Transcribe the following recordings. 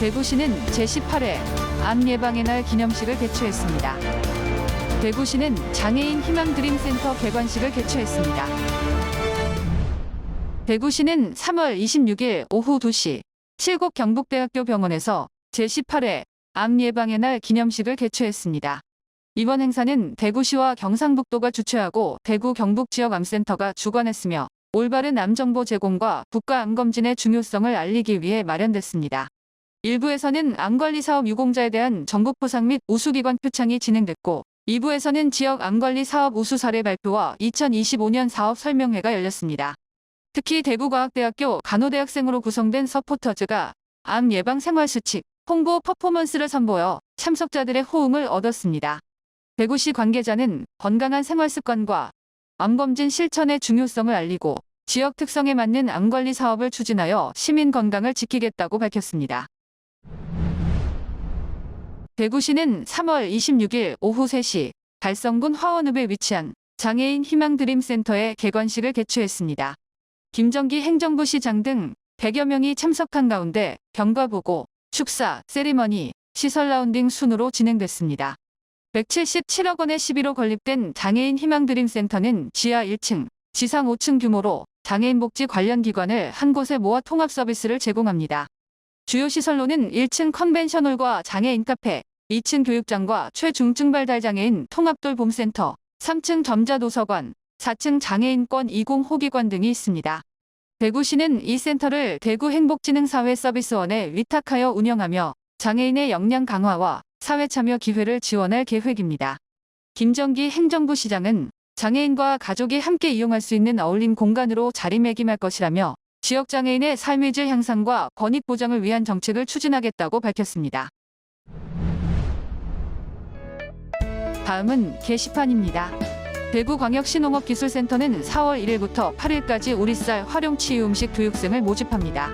대구시는 제18회 암 예방의 날 기념식을 개최했습니다. 대구시는 장애인 희망드림센터 개관식을 개최했습니다. 대구시는 3월 26일 오후 2시 칠곡 경북대학교 병원에서 제18회 암 예방의 날 기념식을 개최했습니다. 이번 행사는 대구시와 경상북도가 주최하고 대구 경북 지역 암센터가 주관했으며 올바른 암 정보 제공과 국가 암 검진의 중요성을 알리기 위해 마련됐습니다. 일부에서는 암관리 사업 유공자에 대한 전국 포상 및 우수기관 표창이 진행됐고 2부에서는 지역 암관리 사업 우수 사례 발표와 2025년 사업 설명회가 열렸습니다. 특히 대구과학대학교 간호대학생으로 구성된 서포터즈가 암 예방 생활 수칙, 홍보 퍼포먼스를 선보여 참석자들의 호응을 얻었습니다. 대구시 관계자는 건강한 생활 습관과 암검진 실천의 중요성을 알리고 지역 특성에 맞는 암관리 사업을 추진하여 시민 건강을 지키겠다고 밝혔습니다. 대구시는 3월 26일 오후 3시 달성군 화원읍에 위치한 장애인 희망드림센터의 개관식을 개최했습니다. 김정기 행정부 시장 등 100여 명이 참석한 가운데 경과보고, 축사, 세리머니, 시설 라운딩 순으로 진행됐습니다. 177억 원의 시비로 건립된 장애인 희망드림센터는 지하 1층, 지상 5층 규모로 장애인 복지 관련 기관을 한 곳에 모아 통합 서비스를 제공합니다. 주요 시설로는 1층 컨벤션홀과 장애인 카페, 2층 교육장과 최중증 발달 장애인 통합돌봄센터, 3층 점자도서관, 4층 장애인권 20 호기관 등이 있습니다. 대구시는 이 센터를 대구행복지능사회 서비스원에 위탁하여 운영하며 장애인의 역량 강화와 사회 참여 기회를 지원할 계획입니다. 김정기 행정부 시장은 장애인과 가족이 함께 이용할 수 있는 어울림 공간으로 자리매김할 것이라며 지역 장애인의 삶의 질 향상과 권익 보장을 위한 정책을 추진하겠다고 밝혔습니다. 다음은 게시판입니다. 대구광역시농업기술센터는 4월 1일부터 8일까지 우리쌀 활용치유 음식 교육생을 모집합니다.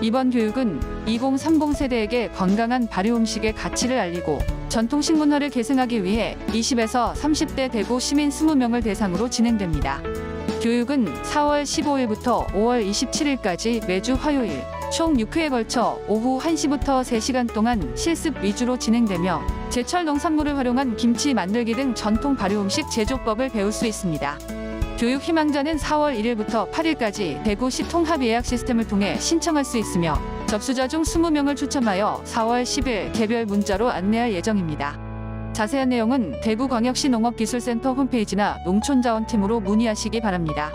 이번 교육은 2030 세대에게 건강한 발효 음식의 가치를 알리고 전통식 문화를 계승하기 위해 20에서 30대 대구 시민 20명을 대상으로 진행됩니다. 교육은 4월 15일부터 5월 27일까지 매주 화요일 총 6회에 걸쳐 오후 1시부터 3시간 동안 실습 위주로 진행되며 제철 농산물을 활용한 김치 만들기 등 전통 발효 음식 제조법을 배울 수 있습니다. 교육 희망자는 4월 1일부터 8일까지 대구시 통합 예약 시스템을 통해 신청할 수 있으며 접수자 중 20명을 추첨하여 4월 10일 개별 문자로 안내할 예정입니다. 자세한 내용은 대구광역시 농업기술센터 홈페이지나 농촌자원팀으로 문의하시기 바랍니다.